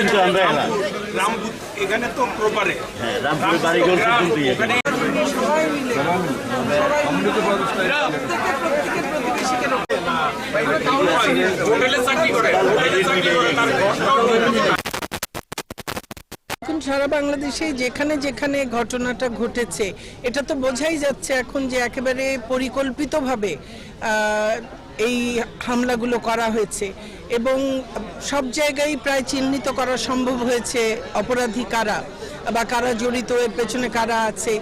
আমরা এলা রামপুর এখানে তো প্রপারে হ্যাঁ রামপুরের বাড়িঘর পর্যন্ত ইয়ে ওখানে হোটেলে চাকরি করে। হোটেলে চাকরি করে তার ঘরটাও এখন সারা বাংলাদেশে যেখানে যেখানে ঘটনাটা ঘটেছে, এটা তো বোঝাই যাচ্ছে এখন যে একেবারে পরিকল্পিতভাবে এই হামলাগুলো করা হয়েছে এবং সব জায়গায় প্রায় চিহ্নিত করা সম্ভব হয়েছে অপরাধী কারা বা কারা জড়িত, এর পেছনে কারা আছে।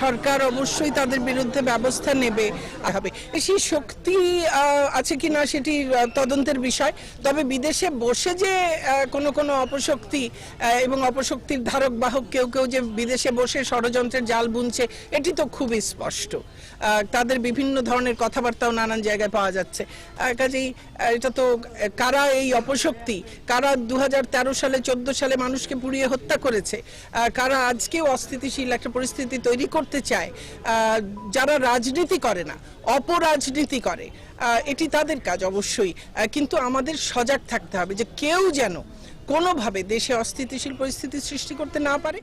সরকার অবশ্যই তাদের বিরুদ্ধে ব্যবস্থা নেবে। হবে। সেই শক্তি আছে কিনা সেটি তদন্তের বিষয়। তবে বিদেশে বসে যে কোনো কোনো অপশক্তি এবং অপশক্তির ধারক বাহক কেউ কেউ যে বিদেশে বসে ষড়যন্ত্রের জাল বুনছে, এটি তো খুবই স্পষ্ট। তাদের বিভিন্ন ধরনের কথাবার্তাও নানান জায়গায় পাওয়া যাচ্ছে। কাজেই এটা তো, কারা এই অপশক্তি? কারা দু হাজার তেরো সালে, চোদ্দ সালে মানুষকে পুড়িয়ে হত্যা করেছে? কারা আজকেও অস্থিতিশীল একটা পরিস্থিতি তৈরি করতে চায় যারা রাজনীতি করে না, অপরাজনীতি করে এটি তাদের কাজ অবশ্যই। কিন্তু আমাদের সজাগ থাকতে হবে যে কেউ যেন কোনোভাবে দেশে অস্থিতিশীল পরিস্থিতি সৃষ্টি করতে না পারে।